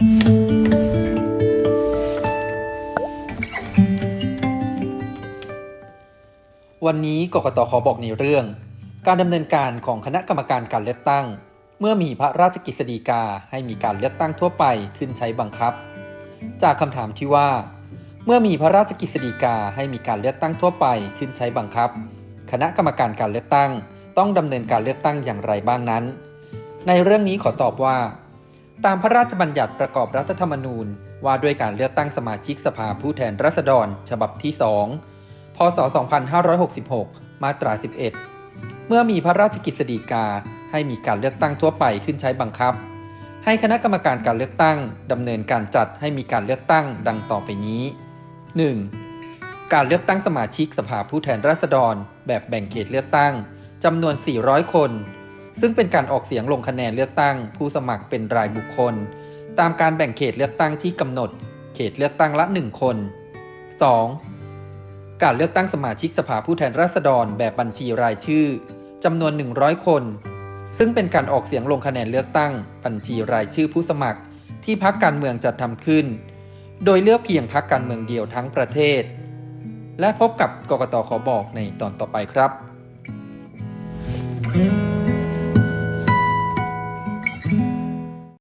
วันนี้กกตขอบอกในเรื่อง การดำเนินการของคณะกรรมการการเลือกตั้ง เมื่อมีพระราชกฤษฎีกาให้มีการเลือกตั้งทั่วไปขึ้นใช้บังคับ จากคำถามที่ว่า เมื่อมีพระราชกฤษฎีกาให้มีการเลือกตั้งทั่วไปขึ้นใช้บังคับ คณะกรรมการการเลือกตั้ง ต้องดำเนินการเลือกตั้งอย่างไรบ้างนั้น ในเรื่องนี้ขอตอบว่า ตามพระราชบัญญัติประกอบรัฐธรรมนูญ ว่าด้วยการเลือกตั้งสมาชิกสภาผู้แทนราษฎร ฉบับที่ 2 พศ 2566 มาตรา 11 เมื่อมีพระราชกฤษฎีกาให้มีการเลือกตั้งทั่วไปขึ้นใช้บังคับ ให้คณะกรรมการการเลือกตั้งดำเนินการจัดให้มีการเลือกตั้งดังต่อไปนี้ 1. การเลือกตั้งสมาชิกสภาผู้แทนราษฎร แบบแบ่งเขตเลือกตั้งจำนวน 400 คน ซึ่งเป็นการออกเสียงลงคะแนนเลือกตั้ง ผู้สมัครเป็นรายบุคคล ตามการแบ่งเขตเลือกตั้งที่กำหนด เขตเลือกตั้งละ 1 คน 2. การเลือกตั้งสมาชิกสภาผู้แทนราษฎรแบบบัญชีรายชื่อจำนวน 100 คน ซึ่งเป็นการออกเสียงลงคะแนนเลือกตั้ง บัญชีรายชื่อผู้สมัคร ที่พักการเมืองจัดทำขึ้น โดยเลือกเพียงพักการเมืองเดียวทั้งประเทศ และพบกับกกตขอบอกในตอนต่อไปครับ